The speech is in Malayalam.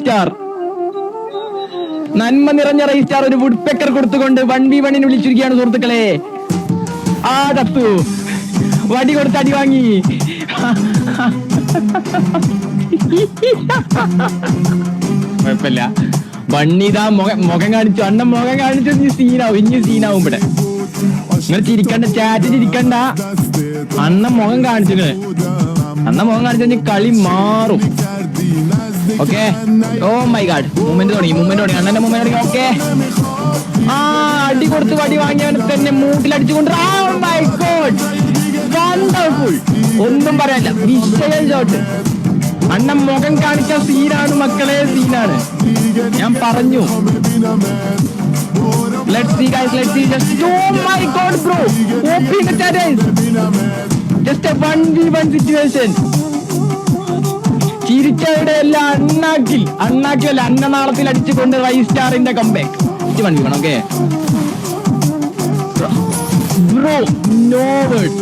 സ്റ്റാർ നന്മ നിറഞ്ഞ റൈ സ്റ്റാർ ഒരു വുഡ് പെക്കർ കൊടുത്തുകൊണ്ട് വൺ ബി വണ്ണിന് വിളിച്ചിരിക്കുകയാണ് സുഹൃത്തുക്കളെ. ആ തത്തു വടി കൊടുത്ത് അടി വാങ്ങി. കുഴപ്പമില്ല. വണ്ണിതാ മുഖം കാണിച്ചു. അണ്ണൻ മുഖം കാണിച്ചു. ഇനി സീനാവും ഇനി സീനാവും ഇവിടെ. നിങ്ങൾ ചിരിക്കണ്ട ചാറ്റ് ചിരിക്കണ്ട. അണ്ണൻ മുഖം കാണിച്ചിട്ട് അണ്ണൻ മുഖം കാണിച്ചു കളി മാറും. Okay. Oh my god. Moment തുടങ്ങി മൂമെന്റ് തുടങ്ങി. അണ്ണന്റെ മൂമെന്റ് തുടങ്ങി. ഓക്കെ. ആ അടി കൊടുത്ത് വടി വാങ്ങിയവനെ തന്നെ മൂട്ടിൽ അടിച്ചുകൊണ്ട് മൈ ഗോഡ് വണ്ടർഫുൾ ഒന്നും പറയാനില്ല. വിഷയം ചോട്ട്. അണ്ണൻ മുഖം കാണിച്ച സീനാണ് മക്കളെ സീനാണ് ഞാൻ പറഞ്ഞു. Let's see guys, let's see. Just oh my god bro. Opening the terrace. Just a 1v1 situation. ചിരിച്ചവരുടെ എല്ലാം അണ്ണാക്കിൽ. അണ്ണാക്കിൽ അന്നനാളത്തിൽ അടിച്ചുകൊണ്ട് റൈ സ്റ്റാറിന്റെ കമ്പേക്ക് വൺ വേണം ഓക്കെ ബ്രോ നോ വേർഡ്